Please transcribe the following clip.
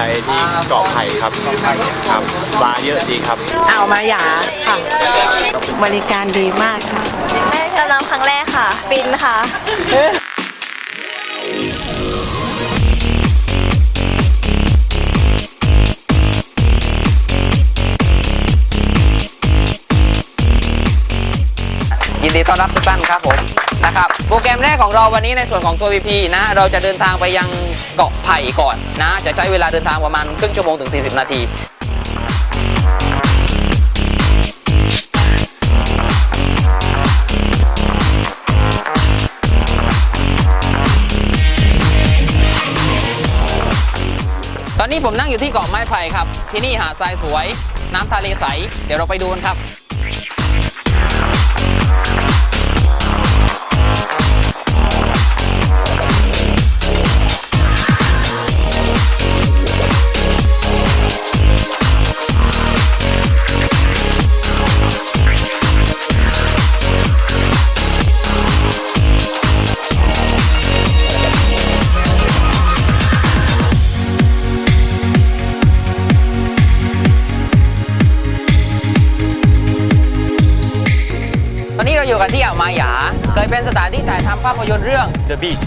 ใจที่เกาะไผ่ครับครับปลาเยอะดีครับอ่าวมาหยาค่ะ บริการดีมากค่ะแม่จะนำครั้งแรกค่ะฟินค่ะ ยินดีต้อนรับทุกท่านครับผมนะครับโปรแกรมแรกของเราวันนี้ในส่วนของตัว VP นะเราจะเดินทางไปยังเกาะไผ่ก่อนนะ จะใช้เวลาเดินทางประมาณครึ่งชั่วโมงถึง 40 นาทีตอนนี้ผมนั่งอยู่ที่เกาะไม้ไผ่ครับ ที่นี่หาดทรายสวย น้ำทะเลใส เดี๋ยวเราไปดูกันครับ ตอนนี้เราอยู่กันที่อ่าวมาหยา เคยเป็นสถานที่ถ่ายทำภาพยนตร์เรื่อง The Beach